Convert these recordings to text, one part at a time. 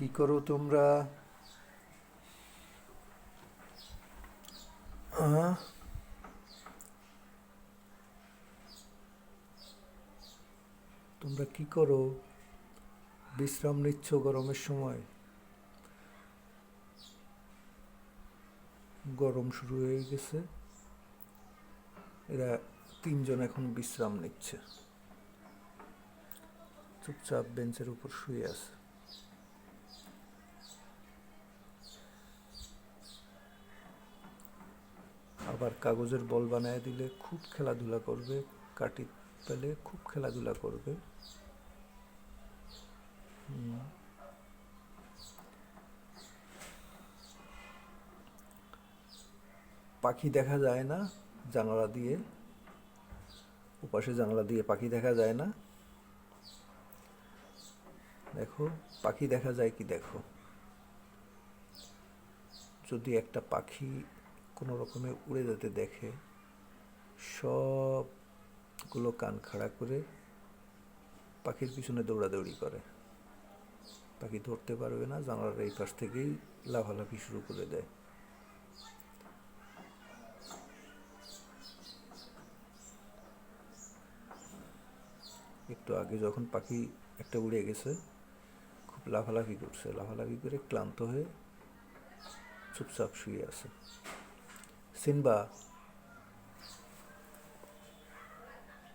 কি করো তোমরা? তোমরা কি করো? বিশ্রাম নিচ্ছ গরমের সময়? গরম শুরু হয়ে গেছে। এরা তিনজন এখন বিশ্রাম নিচ্ছে। চুপচাপ বেঞ্চের উপর শুয়ে আছে। আবার কাগজের বল বানায় দিলে খুব খেলাধুলা করবে, কাটি পেলে খুব খেলাধুলা করবে। পাখি দেখা যায় না জানালা দিয়ে, ওপাশে জানালা দিয়ে পাখি দেখা যায় না। দেখো, পাখি দেখা যায় কি দেখো? যদি একটা পাখি কোনো রকমে উড়ে যেতে দেখে, সবগুলো কান খাড়া করে পাখির পিছনে দৌড়াদৌড়ি করে। পাখি ধরতে পারবে না, জানালার এই পাশ থেকেই লাফালাফি শুরু করে দেয়। একটু আগে যখন পাখি একটা উড়ে গেছে, খুব লাফালাফি করছে, লাফালাফি করে ক্লান্ত হয়ে চুপচাপ শুয়ে আছে।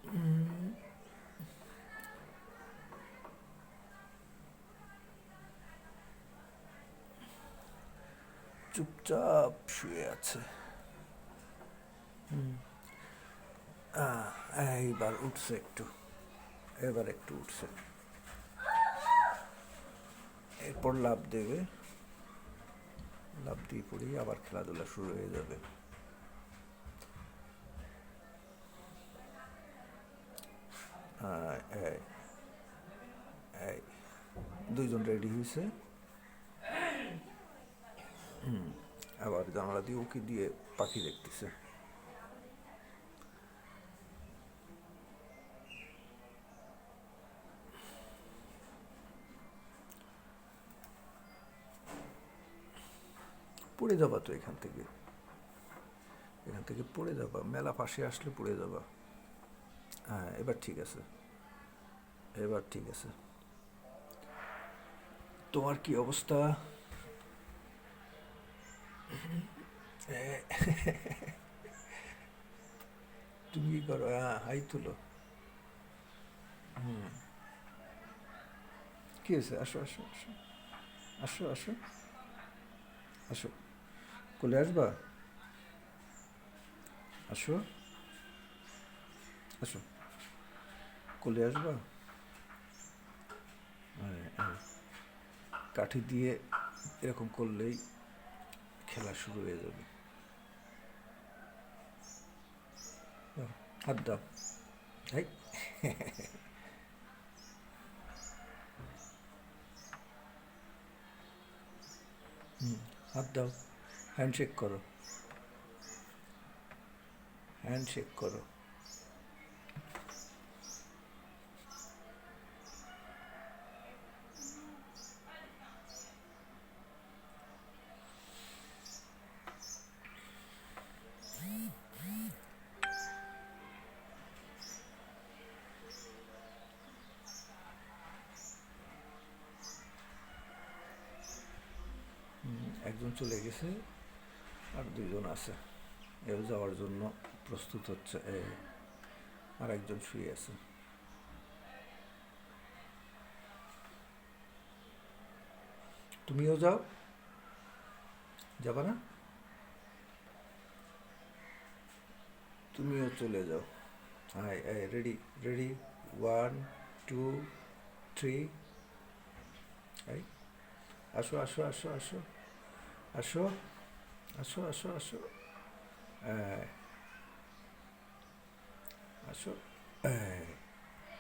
উম, চুপচাপ শুয়ে আছে। এইবার উঠছে একটু। এবার একটু উঠছে। এরপর লাভ দেবে। লাভ দিয়ে পড়েই আবার খেলাধুলা শুরু হয়ে যাবে আহ, এই এই দুইজন রেডি হয়েছে আবার জানালা দিয়ে উকি দিয়ে পাখি দেখতেছে। পড়ে যাবা তো এখান থেকে। এখান থেকে পড়ে যাবা, মেলা পাশে আসলে পড়ে যাবা। হ্যাঁ এবার ঠিক আছে। এবার ঠিক আছে। তোমার কি অবস্থা? তুমি কি করো? হ্যাঁ হাই তুলো। হুম। কি হয়েছে? আসো আসো আসো। আসো আসো। আসো। কোলে আসবা? আসো। আসো। কোলে আসবা আরে, আরে। কাঠি দিয়ে এরকম করলেই খেলা শুরু হয়ে যাবে। হাত দাও। হুম, হাত দাও। হ্যান্ডশেক করো। হ্যান্ডশেক করো হুম, একজন চলে গেছে আর দুইজন আছে। এও যাওয়ার জন্য প্রস্তুত হচ্ছে আর একজন শুয়ে আছে। তুমিও যাও। যাবা না? তুমিও চলে যাও। Hi ready ready, one, two, three. এই আসো আসো আসো। 啊说啊说啊说啊说哎啊说哎。